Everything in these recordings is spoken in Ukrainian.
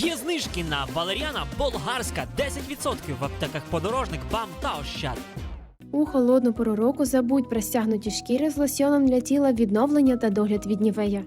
Є знижки на валеріана болгарська 10% в аптеках подорожник, бам та ощад. У холодну пору року забудь про стягнуті шкіри з лосьоном для тіла відновлення та догляд від нівея.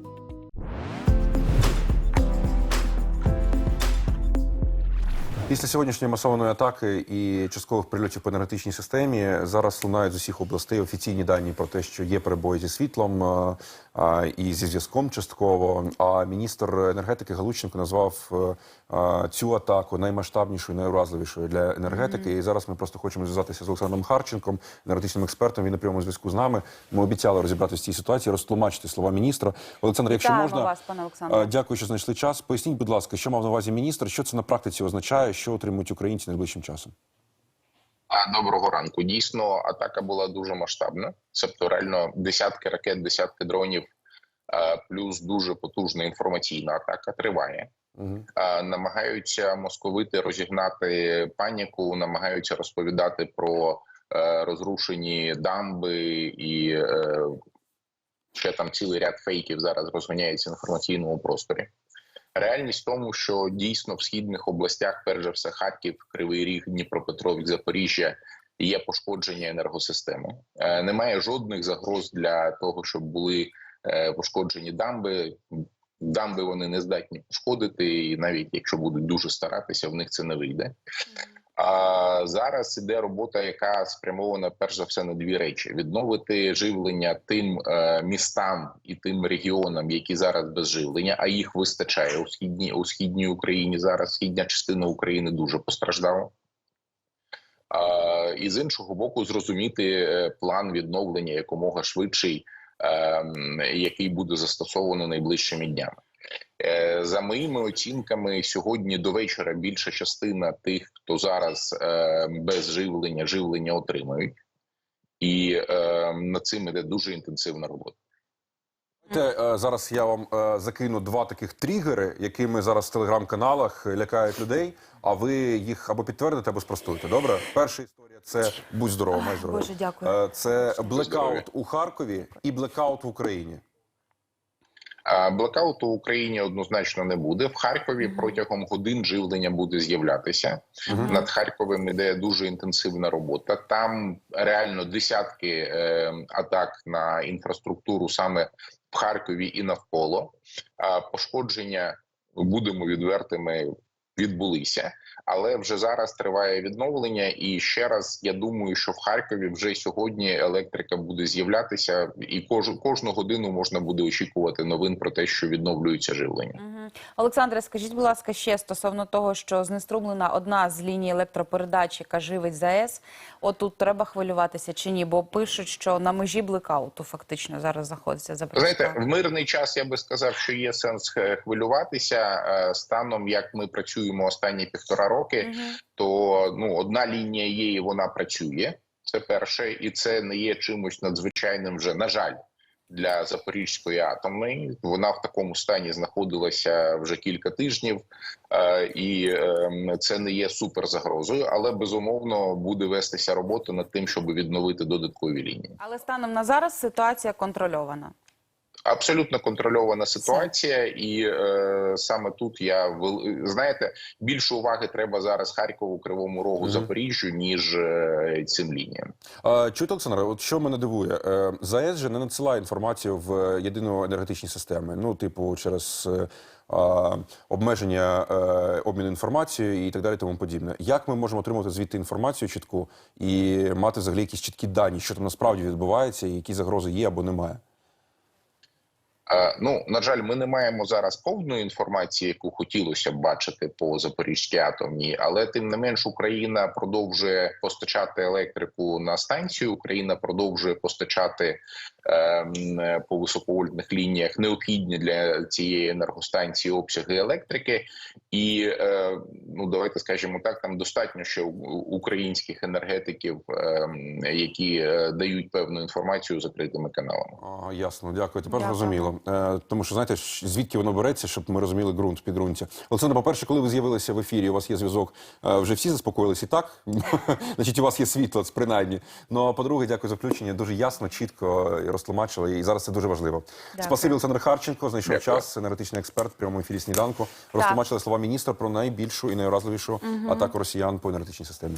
Після сьогоднішньої масованої атаки і часткових прильотів по енергетичній системі зараз лунають з усіх областей офіційні дані про те, що є перебої зі світлом а, а, і зі зв'язком частково. А міністр енергетики Галученко назвав е, а, цю атаку наймасштабнішою, найуразливішою для енергетики. І зараз ми просто хочемо зв'язатися з Олександром Харченком, енергетичним експертом. Він на прямому зв'язку з нами. Ми обіцяли розібратися в цій ситуації, розтлумачити слова міністра. Олександр, якщо Вітаємо можна, вас, пане Олександре. а, Дякую, що знайшли час. Поясніть, будь ласка, що мав на увазі міністр, що це на практиці означає, що отримують українці найближчим часом? Доброго ранку. Дійсно, атака була дуже масштабна. Тобто реально десятки ракет, десятки дронів, плюс дуже потужна інформаційна атака триває. Угу. Намагаються московити розігнати паніку, намагаються розповідати про е, розрушені дамби і е, ще там цілий ряд фейків зараз розганяється в інформаційному просторі. Реальність в тому, що дійсно в східних областях, перш за все, Харків, Кривий Ріг, Дніпропетровськ, Запоріжжя є пошкодження енергосистеми. Е, Немає жодних загроз для того, щоб були е, пошкоджені дамби. Дамби вони не здатні пошкодити, і навіть якщо будуть дуже старатися, в них це не вийде. Зараз іде робота, яка спрямована перш за все на дві речі: відновити живлення тим е, містам і тим регіонам, які зараз без живлення, а їх вистачає у східній у східній Україні. Зараз східня частина України дуже постраждала. І з іншого боку, зрозуміти е, план відновлення якомога швидший, ем, який буде застосовано найближчими днями. За моїми оцінками, сьогодні до вечора більша частина тих, хто зараз е, без живлення, живлення отримають, і е, над цим іде дуже інтенсивна робота. Те, е, зараз я вам е, закину два таких тригери, якими зараз в телеграм-каналах лякають людей. А ви їх або підтвердите, або спростуєте. Добре, перша історія це будь здорова, май здоров'я. Боже, дякую. Це блекаут у Харкові і блекаут в Україні. А Блекауту в Україні однозначно не буде. В Харкові протягом годин живлення буде з'являтися. Мгм. Над Харковим іде дуже інтенсивна робота. Там реально десятки е, атак на інфраструктуру саме в Харкові і навколо. А пошкодження будемо відвертими. Відбулися, але вже зараз триває відновлення. І ще раз я думаю, що в Харкові вже сьогодні електрика буде з'являтися, і кож, кожну годину можна буде очікувати новин про те, що відновлюється живлення. Олександре, скажіть, будь ласка, ще стосовно того, що знеструмлена одна з ліній електропередач, яка живить ЗАЕС. Отут треба хвилюватися чи ні? Бо пишуть, що на межі блекауту фактично зараз знаходиться Запорізька. Знаєте, в мирний час я би сказав, що є сенс е, хвилюватися Е, станом, як ми працюємо останні півтора роки. Мгм. То ну одна лінія є, і вона працює. Це перше, і це не є чимось надзвичайним вже на жаль. Для Запорізької атомної вона в такому стані знаходилася вже кілька тижнів, е, і е, це не є суперзагрозою, але безумовно буде вестися робота над тим, щоб відновити додаткові лінії. Але станом на зараз ситуація контрольована. Абсолютно контрольована ситуація, і е, саме тут я знаєте, більше уваги треба зараз Харкову, Кривому Рогу, Мгм. Запоріжжю, ніж е, цим лініям. Е, Чуєте, Олександре, от що мене дивує, Е, ЗАЕС же не надсилає інформацію в єдину енергетичні системи. Ну, типу, через е, обмеження е, обміну інформацією і так далі, тому подібне. Як ми можемо отримати звідти інформацію чітку і мати взагалі якісь чіткі дані, що там насправді відбувається, і які загрози є або немає? Ну на жаль, ми не маємо зараз повної інформації, яку хотілося б бачити по Запорізькій атомній, але тим не менш Україна продовжує постачати електрику на станцію. Україна продовжує постачати е, по високовольтних лініях необхідні для цієї енергостанції обсяги електрики. І е, ну давайте скажемо так, там достатньо ще українських енергетиків, ем, які е, дають певну інформацію закритими каналами. А, ясно, дякую. Тепер Дякую. зрозуміло. Е, тому що знаєте, звідки воно береться, щоб ми розуміли ґрунт підґрунтя. Олександр, по-перше, коли ви з'явилися в ефірі, у вас є зв'язок, е, вже всі заспокоїлися і так. Значить, у вас є світло, принаймні. Ну а по-друге, дякую за включення. Дуже ясно, чітко розтлумачили. І зараз це дуже важливо. Дякую. Спасибі, Олександр Харченко, знайшов Дякую. час, енергетичний експерт в прямому ефірі сніданку. Розтлумачили слова міністра про найбільшу і найуразливішу атаку росіян по енергетичній системі.